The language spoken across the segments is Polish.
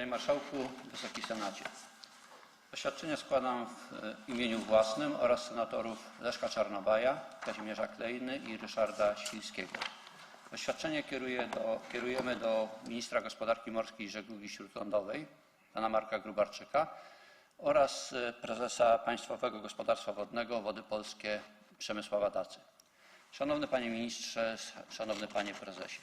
Panie Marszałku, Wysoki Senacie. Oświadczenie składam w e, imieniu własnym oraz senatorów Leszka Czarnobaja, Kazimierza Klejny i Ryszarda Świlskiego. Oświadczenie kieruje do, kierujemy do ministra gospodarki morskiej i żeglugi śródlądowej, pana Marka Grubarczyka oraz e, prezesa Państwowego Gospodarstwa Wodnego Wody Polskie Przemysława Dacy. Szanowny Panie Ministrze, Szanowny Panie Prezesie.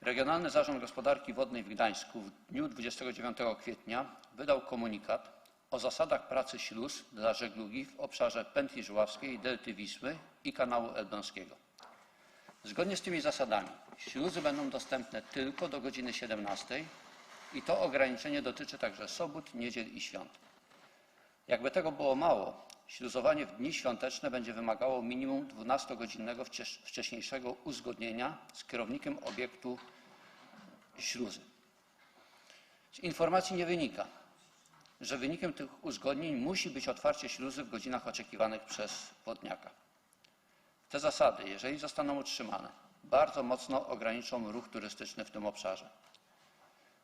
Regionalny Zarząd Gospodarki Wodnej w Gdańsku w dniu 29 kwietnia wydał komunikat o zasadach pracy śluz dla żeglugi w obszarze pętli żuławskiej, delty Wisły i kanału elbląskiego. Zgodnie z tymi zasadami śluzy będą dostępne tylko do godziny 17 i to ograniczenie dotyczy także sobót, niedziel i świąt. Jakby tego było mało, śluzowanie w dni świąteczne będzie wymagało minimum 12-godzinnego wcześ- wcześniejszego uzgodnienia z kierownikiem obiektu śluzy. Z informacji nie wynika, że wynikiem tych uzgodnień musi być otwarcie śluzy w godzinach oczekiwanych przez wodniaka. Te zasady, jeżeli zostaną utrzymane, bardzo mocno ograniczą ruch turystyczny w tym obszarze.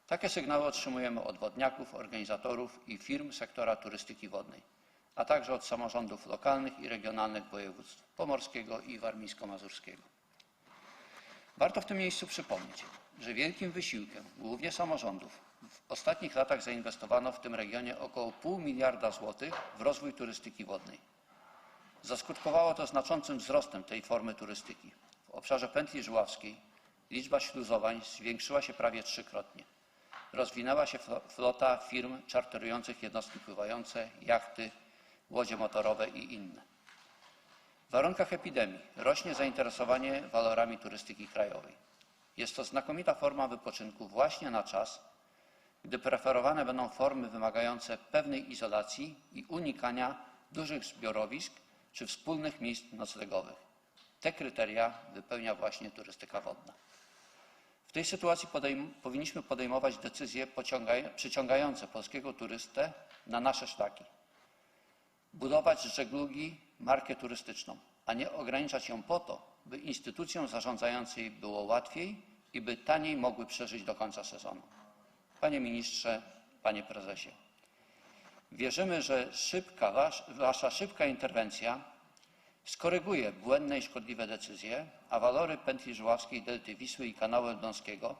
Takie sygnały otrzymujemy od wodniaków, organizatorów i firm sektora turystyki wodnej, a także od samorządów lokalnych i regionalnych województw pomorskiego i warmińsko-mazurskiego. Warto w tym miejscu przypomnieć, że wielkim wysiłkiem, głównie samorządów, w ostatnich latach zainwestowano w tym regionie około pół miliarda złotych w rozwój turystyki wodnej. Zaskutkowało to znaczącym wzrostem tej formy turystyki. W obszarze pętli żuławskiej liczba śluzowań zwiększyła się prawie trzykrotnie. Rozwinęła się flo- flota firm czarterujących jednostki pływające, jachty, łodzie motorowe i inne. W warunkach epidemii rośnie zainteresowanie walorami turystyki krajowej. Jest to znakomita forma wypoczynku właśnie na czas, gdy preferowane będą formy wymagające pewnej izolacji i unikania dużych zbiorowisk czy wspólnych miejsc noclegowych. Te kryteria wypełnia właśnie turystyka wodna. W tej sytuacji podejm- powinniśmy podejmować decyzje przyciągające polskiego turystę na nasze szlaki. Budować żeglugi markę turystyczną, a nie ograniczać ją po to, by instytucjom zarządzającej było łatwiej i by taniej mogły przeżyć do końca sezonu. Panie ministrze, panie prezesie, wierzymy, że szybka, wasz, wasza szybka interwencja skoryguje błędne i szkodliwe decyzje, a walory pętli żuławskiej, delty Wisły i kanału elbląskiego,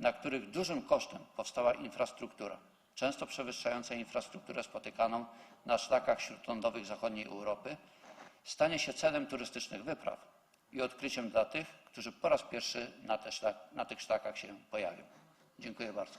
na których dużym kosztem powstała infrastruktura, często przewyższająca infrastrukturę spotykaną na szlakach śródlądowych zachodniej Europy, stanie się celem turystycznych wypraw i odkryciem dla tych, którzy po raz pierwszy na, szlak, na tych szlakach się pojawią. Dziękuję bardzo.